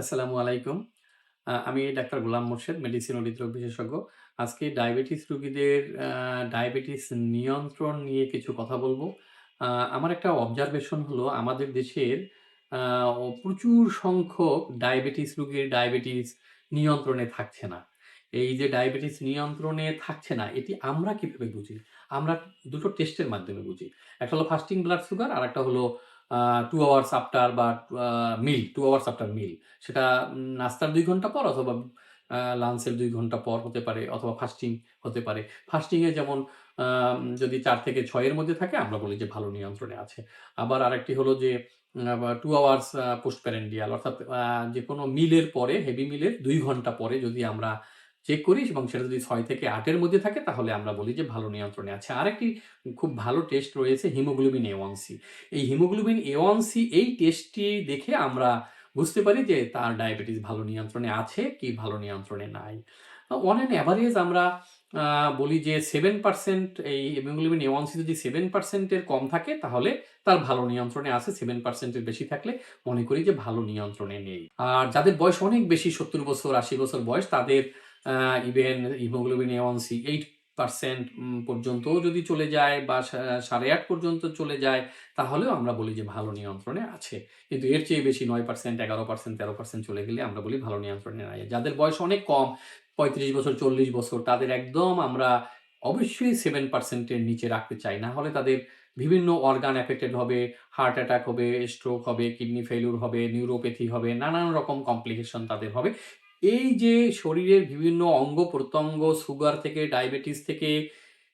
আসসালামু আলাইকুম। আমি ডাক্তার গোলাম মোর্শেদ, মেডিসিন হৃদরোগ বিশেষজ্ঞ। আজকে ডায়াবেটিস রোগীদের ডায়াবেটিস নিয়ন্ত্রণ নিয়ে কিছু কথা বলব আমার একটা অবজারভেশন হলো আমাদের দেশের প্রচুর সংখ্যক ডায়াবেটিস রোগীর ডায়াবেটিস নিয়ন্ত্রণে থাকছে না। এই যে ডায়াবেটিস নিয়ন্ত্রণে থাকছে না, এটি আমরা কীভাবে বুঝি? আমরা দুটো টেস্টের মাধ্যমে বুঝি। একটা হলো ফাস্টিং ব্লাড সুগার, আর একটা হলো 2 আওয়ার্স আফটার বা meal two hours after meal. সেটা নাস্তার দুই ঘণ্টা পর অথবা লাঞ্চের দুই ঘণ্টা পর হতে পারে অথবা ফাস্টিং হতে পারে। ফাস্টিং এ যেমন যদি চার থেকে ছয়ের মধ্যে থাকে, আমরা বলি যে ভালো নিয়ন্ত্রণে আছে। আবার আরেকটি হলো যে টু আওয়ার্স আ পোস্টপ্যারান্ডিয়াল অর্থাৎ যে কোনো মিলের পরে হেভি মিলের দুই ঘণ্টা পরে যদি আমরা চেক করি এবং সেটা যদি ছয় থেকে আটের মধ্যে থাকে, তাহলে আমরা বলি যে ভালো নিয়ন্ত্রণে আছে। আরেকটি খুব ভালো টেস্ট রয়েছে হিমোগ্লোবিন A1C। এই হিমোগ্লোবিন A1C এই টেস্টটি দেখে আমরা বুঝতে পারি যে তার ডায়াবেটিস ভালো নিয়ন্ত্রণে আছে কি ভালো নিয়ন্ত্রণে নাই। অন অ্যান এভারেজ আমরা বলি যে সেভেন পার্সেন্ট এই হিমোগ্লোবিন A1C যদি সেভেন পার্সেন্টের কম থাকে, তাহলে তার ভালো নিয়ন্ত্রণে আছে। সেভেন পার্সেন্টের বেশি থাকলে মনে করি যে ভালো নিয়ন্ত্রণে নেই। আর যাদের বয়স অনেক বেশি ৭০ বছর ৮০ বছর বয়স, তাদের ইভেন হিমোগ্লোবিন A1C 8% উম পর্যন্তও যদি চলে যায় বা সাড়ে আট পর্যন্ত চলে যায় তাহলেও আমরা বলি যে ভালো নিয়ন্ত্রণে আছে। কিন্তু এর চেয়ে বেশি ৯%, ১১%, ১৩% চলে গেলে আমরা বলি ভালো নিয়ন্ত্রণে নাই। যাদের বয়স অনেক কম ৩৫ বছর, ৪০ বছর তাদের একদম আমরা অবশ্যই সেভেন পার্সেন্টের নিচে রাখতে চাই। না হলে তাদের বিভিন্ন অর্গান এফেক্টেড হবে, হার্ট অ্যাটাক হবে, স্ট্রোক হবে, কিডনি ফেইলিউর হবে, নিউরোপ্যাথি হবে, নানান রকম কমপ্লিকেশন তাদের হবে। এই যে শরীরের বিভিন্ন অঙ্গ-প্রত্যঙ্গ সুগার থেকে ডায়াবেটিস থেকে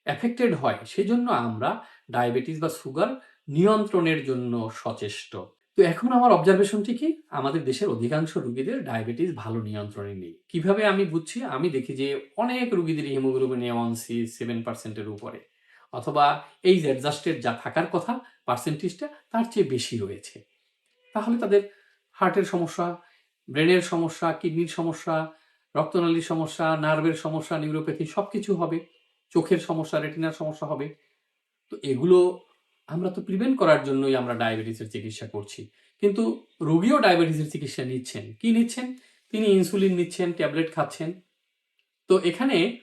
এফেক্টেড হয় সেজন্য আমরা ডায়াবেটিস বা সুগার নিয়ন্ত্রণের জন্য সচেষ্ট। তো এখন আমার অবজারভেশনটি কি? আমাদের দেশের অধিকাংশ রুগীদের ডায়াবেটিস ভালো নিয়ন্ত্রণে নেই। কীভাবে আমি বুঝছি? আমি দেখি যে অনেক রোগীদেরই হিমোগ্লোবিন A1C 7% এর উপরে। অথবা এইজ অ্যাডজাস্টেড যা থাকার কথা পার্সেন্টেজটা তার চেয়ে বেশি রয়েছে। তাহলে তাদের হার্টের সমস্যা, ব্রেনের সমস্যা, কিডনির সমস্যা, রক্তনালীর সমস্যা, নার্ভের সমস্যা, নিউরোপ্যাথি সব কিছু হবে। চোখের সমস্যা, রেটিনার সমস্যা হবে। তো এগুলো আমরা তো প্রিভেন্ট করার জন্যই আমরা ডায়াবেটিসের চিকিৎসা করছি। কিন্তু রোগীও ডায়াবেটিসের চিকিৎসা নিচ্ছেন। কি নিচ্ছেন? তিনি ইনসুলিন নিচ্ছেন, ট্যাবলেট খাচ্ছেন। তো এখানে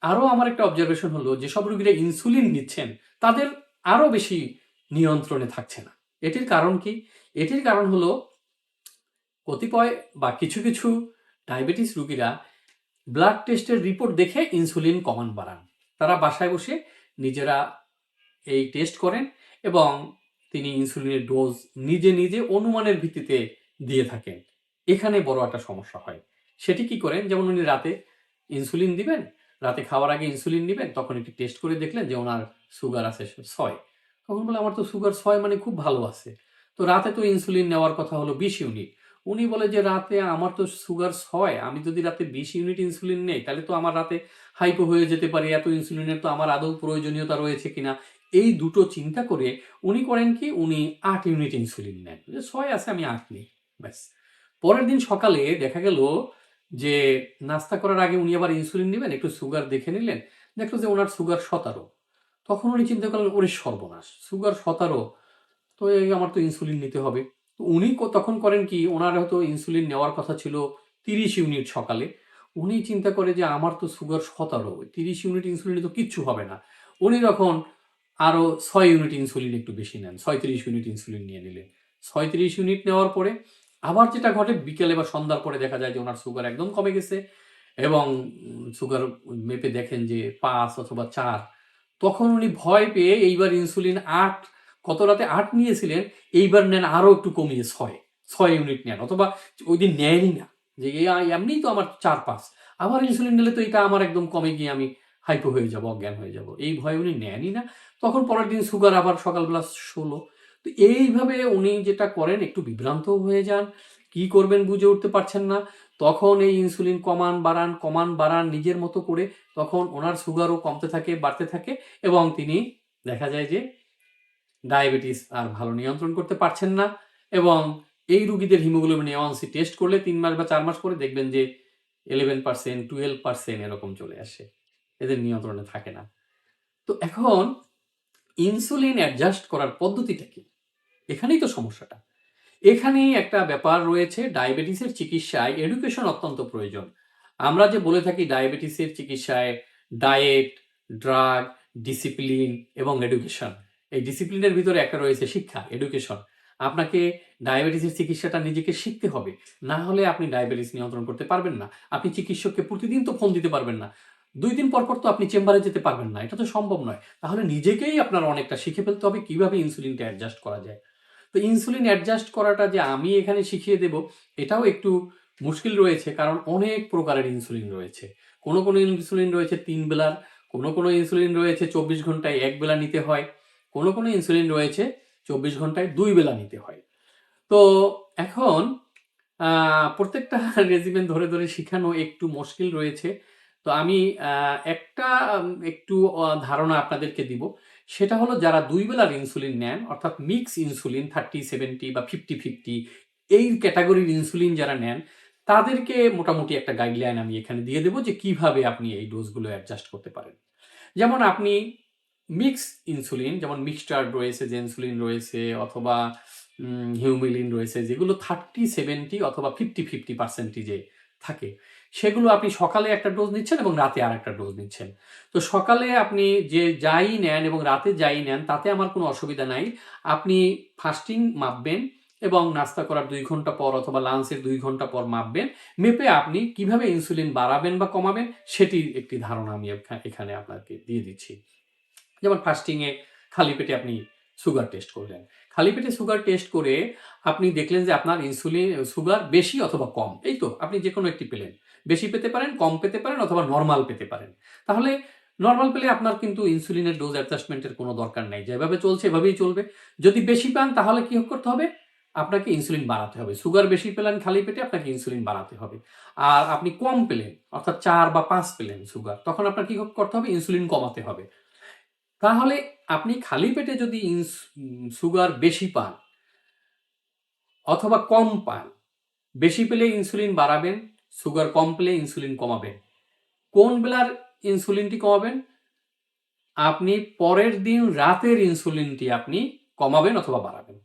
আরও আমার একটা অবজারভেশন হলো যেসব রোগীরা ইনসুলিন নিচ্ছেন তাদের আরও বেশি নিয়ন্ত্রণে থাকছে না। এটির কারণ কি? এটির কারণ হলো কতিপয় বা কিছু, কিছু ডায়াবেটিস রুগীরা ব্লাড টেস্টের রিপোর্ট দেখে ইনসুলিন কমান বাড়ান। তারা বাসায় বসে নিজেরা এই টেস্ট করেন এবং তিনি ইনসুলিনের ডোজ নিজে, নিজে অনুমানের ভিত্তিতে দিয়ে থাকেন। এখানে বড় একটা সমস্যা হয়। সেটি কি করেন? যেমন উনি রাতে ইনসুলিন দিবেন, রাতে খাওয়ার আগে ইনসুলিন নেবেন তখন একটি টেস্ট করে দেখলেন যে উনার সুগার আছে ছয় তখন বলে আমার তো সুগার ছয় মানে খুব ভালো আছে। তো রাতে তো ইনসুলিন নেওয়ার কথা হলো ২০ ইউনিট। উনি বলে যে রাতে আমার তো সুগার ৬ আমি যদি রাতে ২০ ইউনিট ইনসুলিন নেই, তাহলে তো আমার রাতে হাইপো হয়ে যেতে পারে। এত ইনসুলিনের তো আমার আদৌ প্রয়োজনীয়তা রয়েছে কিনা? এই দুটো চিন্তা করে উনি করেন কি? উনি আট ইউনিট ইনসুলিন নেন। যে ৬ আছে, আমি আট নিই, ব্যাস। পরের দিন সকালে দেখা গেল যে নাস্তা করার আগে উনি আবার ইনসুলিন নেবেন, একটু সুগার দেখে নিলেন। দেখল যে ওনার সুগার ১৭। তখন উনি চিন্তা করলেন, ওরে সর্বনাশ! সুগার ১৭ তো এই আমার তো ইনসুলিন নিতে হবে। তো উনি তখন করেন কি? উনার হয়তো ইনসুলিন নেওয়ার কথা ছিল ৩০ ইউনিট সকালে। উনি চিন্তা করে যে আমার তো সুগার ১৭ ৩০ ইউনিট ইনসুলিনে তো কিচ্ছু হবে না। উনি তখন আরও ছয় ইউনিট ইনসুলিন একটু বেশি নেন। ৩৬ ইউনিট ইনসুলিন নিয়ে নিলেন। ৩৬ ইউনিট নেওয়ার পরে আবার যেটা ঘটে, বিকেলে বা সন্ধ্যার পরে দেখা যায় যে ওনার সুগার একদম কমে গেছে এবং সুগার মেপে দেখেন যে পাঁচ অথবা চার তখন উনি ভয় পেয়ে এইবার ইনসুলিন ৮ গত রাতে ৮ নিয়েছিলেন, এইবার নেন আরও একটু কমিয়ে ৬। ৬ ইউনিট নেন অথবা ওই দিন নেনই না। যে এ আ এমনিই তো আমার ৪-৫ আবার ইনসুলিন নিলে তো এটা আমার একদম কমে গিয়ে আমি হাইপো হয়ে যাব, অজ্ঞান হয়ে যাব। এই ভয়ে উনি নেনই না। তখন পরের দিন সুগার আবার সকালবেলা ১৬। তো এইভাবে উনি যেটা করেন একটু বিভ্রান্ত হয়ে যান। কি করবেন বুঝে উঠতে পারছেন না। তখন এই ইনসুলিন কমান, বাড়ান, কমান, বাড়ান নিজের মতো করে তখন ওনার সুগারও কমতে থাকে, বাড়তে থাকে এবং তিনি দেখা যায় যে ডায়াবেটিস আর ভালো নিয়ন্ত্রণ করতে পারছেন না এবং এই রোগীদের হিমোগ্লোবিন A1C টেস্ট করলে তিন মাস বা চার মাস পরে দেখবেন যে 11%, 12% এরকম চলে আসে। এদের নিয়ন্ত্রণে থাকে না। তো এখন ইনসুলিন অ্যাডজাস্ট করার পদ্ধতিটা কি? এখানেই তো সমস্যাটা। এখানেই একটা ব্যাপার রয়েছে ডায়াবেটিসের চিকিৎসায় এডুকেশন অত্যন্ত প্রয়োজন আমরা যে বলে থাকি ডায়াবেটিসের চিকিৎসায় ডায়েট ড্রাগ ডিসিপ্লিন এবং এডুকেশন এই ডিসিপ্লিনের ভিতরে একটা রয়েছে শিক্ষা এডুকেশন আপনাকে ডায়াবেটিসের চিকিৎসাটা নিজেকে শিখতে হবে। না হলে আপনি ডায়াবেটিস নিয়ন্ত্রণ করতে পারবেন না। আপনি চিকিৎসককে প্রতিদিন তো ফোন দিতে পারবেন না। দুই দিন পর পর তো আপনি চেম্বারে যেতে পারবেন না। এটা তো সম্ভব নয়। তাহলে নিজেকেই আপনার অনেকটা শিখে ফেলতে হবে কীভাবে ইনসুলিনটা অ্যাডজাস্ট করা যায়। তো ইনসুলিন অ্যাডজাস্ট করাটা যে আমি এখানে শিখিয়ে দেব, এটাও একটু মুশকিল রয়েছে কারণ অনেক প্রকারের ইনসুলিন রয়েছে। কোনো কোনো ইনসুলিন রয়েছে তিন বেলার, কোনো কোনো ইনসুলিন রয়েছে চব্বিশ ঘন্টায় এক বেলা নিতে হয়। কোনো কোনো ইনসুলিন রয়েছে, চব্বিশ ঘন্টায় দুই বেলা নিতে হয়। তো এখন প্রত্যেকটা রেজিমেন্ট ধরে ধরে শেখানো একটু মুশকিল রয়েছে। তো আমি একটা একটু ধারণা আপনাদেরকে দিব। সেটা হলো যারা দুই বেলার ইনসুলিন নেন, অর্থাৎ মিক্স ইনসুলিন থার্টি সেভেন্টি বা ফিফটি ফিফটি এই ক্যাটাগরির ইনসুলিন যারা নেন, তাদেরকে মোটামুটি একটা গাইডলাইন আমি এখানে দিয়ে দেবো যে কীভাবে আপনি এই ডোজগুলো অ্যাডজাস্ট করতে পারেন। যেমন আপনি মিক্স ইনসুলিন যেমন মিক্সচার রয়েছে, যে ইনসুলিন রয়েছে, অথবা হিউমিলিন রয়েছে, যেগুলো থার্টি সেভেন্টি অথবা ফিফটি ফিফটি পার্সেন্টেজে থাকে। সেগুলো আপনি সকালে একটা ডোজ নিচ্ছেন এবং রাতে আর একটা ডোজ নিচ্ছেন। তো সকালে আপনি যে যাই নেন এবং রাতে যাই নেন, তাতে আমার কোনো অসুবিধা নাই। আপনি ফাস্টিং মাপবেন এবং নাস্তা করার দুই ঘণ্টা পর অথবা লাঞ্চের দুই ঘণ্টা পর মাপবেন। মেপে আপনি কীভাবে ইনসুলিন বাড়াবেন বা কমাবেন, সেটির একটি ধারণা আমি এখানে আপনাকে দিয়ে দিচ্ছি। যেমন ফাস্টিংয়ে খালি পেটে আপনি সুগার টেস্ট করলেন। খালি পেটে সুগার টেস্ট করে আপনি দেখলেন যে আপনার ইনসুলিন সুগার বেশি অথবা কম, এই তো আপনি যে কোনো একটি পেলেন। বেশি পেতে পারেন, কম পেতে পারেন অথবা নর্মাল পেতে পারেন। তাহলে নর্মাল পেলে আপনার কিন্তু ইনসুলিনের ডোজ অ্যাডজাস্টমেন্টের কোনো দরকার নেই। যেভাবে চলছে এভাবেই চলবে। যদি বেশি পান তাহলে কি করতে হবে? আপনাকে ইনসুলিন বাড়াতে হবে। সুগার বেশি পেলেন খালি পেটে আপনাকে ইনসুলিন বাড়াতে হবে। আর আপনি কম পেলেন, অর্থাৎ চার বা পাঁচ পেলেন সুগার তখন আপনার কি করতে হবে? ইনসুলিন কমাতে হবে। তাহলে আপনি খালি পেটে যদি সুগার বেশি পান, অথবা কম পান, বেশি পেলে ইনসুলিন বাড়াবেন, সুগার কম পেলে ইনসুলিন কমাবেন। কোন বেলার ইনসুলিনটি কমাবেন? আপনি পরের দিন রাতের ইনসুলিনটি আপনি কমাবেন অথবা বাড়াবেন।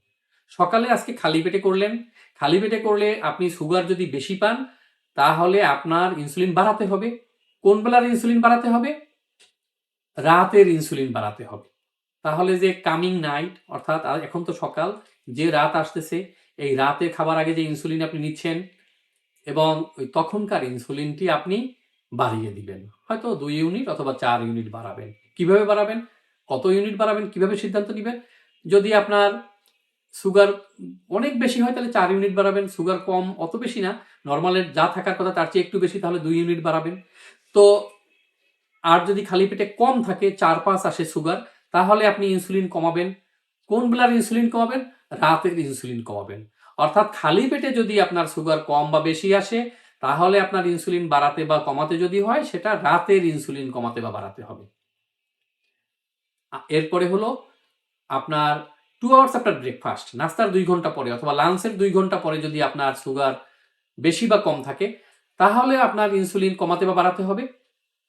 সকালে আজকে খালি পেটে করলেন, খালি পেটে করলে আপনি সুগার যদি বেশি পান, তাহলে আপনার ইনসুলিন বাড়াতে হবে। কোন বেলার ইনসুলিন বাড়াতে হবে? রাতের ইনসুলিন বাড়াতে হবে। তাহলে যে কামিং নাইট অর্থাৎ এখন তো সকাল, যে রাত আসতেছে, এই রাতে খাবার আগে যে ইনসুলিন আপনি নিচ্ছেন এবং ওই তখনকার ইনসুলিনটি আপনি বাড়িয়ে দিবেন। হয়তো দুই ইউনিট অথবা চার ইউনিট বাড়াবেন। কীভাবে বাড়াবেন? কত ইউনিট বাড়াবেন? কীভাবে সিদ্ধান্ত নেবেন? যদি আপনার সুগার অনেক বেশি হয়, তাহলে চার ইউনিট বাড়াবেন। সুগার কম অত বেশি না। নর্মালের যা থাকার কথা, তার চেয়ে একটু বেশি, তাহলে দুই ইউনিট বাড়াবেন। তো আর যদি খালি পেটে কম থাকে, চার পাঁচ আসে সুগার তাহলে আপনি ইনসুলিন কমাবেন। কোন বেলার ইনসুলিন কমাবেন? রাতের ইনসুলিন কমাবেন। অর্থাৎ খালি পেটে যদি আপনার সুগার কম বা বেশি আসে, তাহলে আপনার ইনসুলিন বাড়াতে বা কমাতে যদি হয়, সেটা রাতের ইনসুলিন কমাতে বা বাড়াতে হবে। এরপরে হলো আপনার টু আওয়ার্স আফটার ব্রেকফাস্ট নাস্তার দুই ঘণ্টা পরে অথবা লাঞ্চের দুই ঘণ্টা পরে যদি আপনার সুগার বেশি বা কম থাকে, তাহলে আপনার ইনসুলিন কমাতে বা বাড়াতে হবে।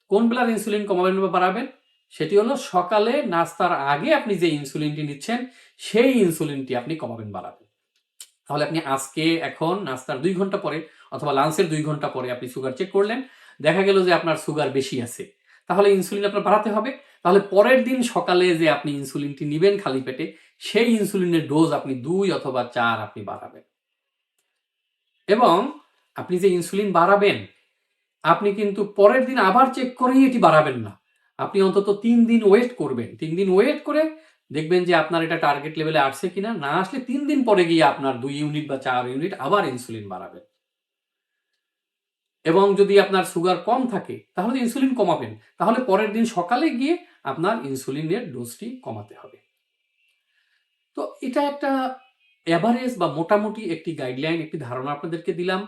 কোন বেলার ইনসুলিন কমাবেন বা বাড়াবেন? সেটি হলো সকালে নাস্তার আগে আপনি যে ইনসুলিনটি নিচ্ছেন, সেই ইনসুলিনটি আপনি কমাবেন, বাড়াবেন। তাহলে আপনি আজকে, এখন, নাস্তার দুই ঘণ্টা পরে অথবা লাঞ্চের দুই ঘণ্টা পরে আপনি সুগার চেক করলেন, দেখা গেল যে আপনার সুগার বেশি আছে। তাহলে ইনসুলিন আপনার বাড়াতে হবে। তাহলে পরের দিন সকালে যে আপনি ইনসুলিনটি নিবেন খালি পেটে, সেই ইনসুলিনের ডোজ আপনি দুই অথবা চার আপনি বাড়াবেন। এবং আপনি যে ইনসুলিন বাড়াবেন আপনি কিন্তু পরের দিন আবার চেক করেই এটি বাড়াবেন না। আপনি অন্তত তিন দিন ওয়েট করবেন। তিন দিন ওয়েট করে দেখবেন যে আপনার এটা টার্গেট লেভেলে আসছে কিনা। না আসলে তিন দিন পরে গিয়ে আপনার দুই ইউনিট বা চার ইউনিট আবার ইনসুলিন বাড়াবেন। এবং যদি আপনার সুগার কম থাকে, তাহলে ইনসুলিন কমাবেন। তাহলে পরের দিন সকালে গিয়ে আপনার ইনসুলিনের ডোজটি কমাতে হবে। তো এটা একটা অ্যাভারেজ বা মোটামুটি একটি গাইডলাইন একটি ধারণা আপনাদেরকে দিলাম।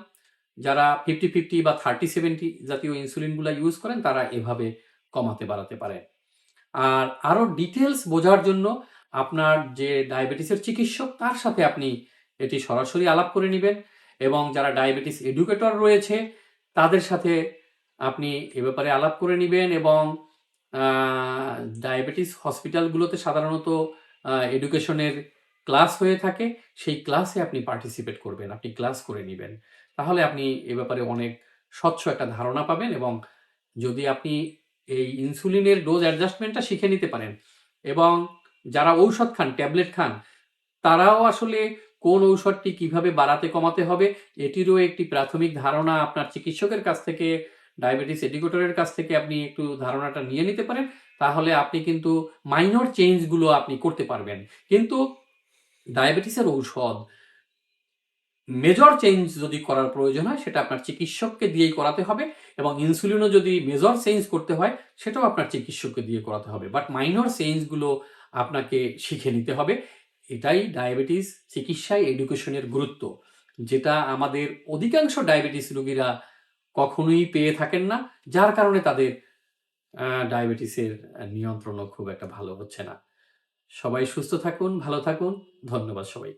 যারা ফিফটি ফিফটি বা থার্টি সেভেন্টি জাতীয় ইনসুলিনগুলো ইউজ করেন, তারা এভাবে কমাতে বাড়াতে পারেন। আর আরও ডিটেলস বোঝার জন্য আপনার যে ডায়াবেটিসের চিকিৎসক, তার সাথে আপনি এটি সরাসরি আলাপ করে নেবেন এবং যারা ডায়াবেটিস এডুকেটর রয়েছে, তাদের সাথে আপনি এ ব্যাপারে আলাপ করে নেবেন এবং ডায়াবেটিস হসপিটালগুলোতে সাধারণত এডুকেশনের ক্লাস হয়ে থাকে, সেই ক্লাসে আপনি পার্টিসিপেট করবেন, আপনি ক্লাস করে নেবেন। তাহলে আপনি এ ব্যাপারে অনেক স্বচ্ছ একটা ধারণা পাবেন এবং যদি আপনি এই ইনসুলিনের ডোজ অ্যাডজাস্টমেন্টটা শিখে নিতে পারেন এবং যারা ঔষধ খান, ট্যাবলেট খান, তারাও আসলে কোন ঔষধটি কীভাবে বাড়াতে, কমাতে হবে, এটিরও একটি প্রাথমিক ধারণা আপনার চিকিৎসকের কাছ থেকে, ডায়াবেটিস এডুকেটরের কাছ থেকে আপনি একটু ধারণাটা নিয়ে নিতে পারেন, তাহলে আপনি কিন্তু মাইনর চেঞ্জগুলো আপনি করতে পারবেন। কিন্তু ডায়াবেটিসের ঔষধ মেজর চেঞ্জ যদি করার প্রয়োজন হয়, সেটা আপনার চিকিৎসককে দিয়েই করাতে হবে এবং ইনসুলিনও যদি মেজর চেঞ্জ করতে হয়, সেটাও আপনার চিকিৎসককে দিয়ে করাতে হবে। বাট মাইনর চেঞ্জগুলো আপনাকে শিখে নিতে হবে। এটাই ডায়াবেটিস চিকিৎসায় এডুকেশনের গুরুত্ব। যেটা আমাদের অধিকাংশ ডায়াবেটিস রোগীরা কখনোই পেয়ে থাকেন না, যার কারণে তাদের ডায়াবেটিসের নিয়ন্ত্রণও খুব একটা ভালো হচ্ছে না। সবাই সুস্থ থাকুন, ভালো থাকুন। ধন্যবাদ সবাই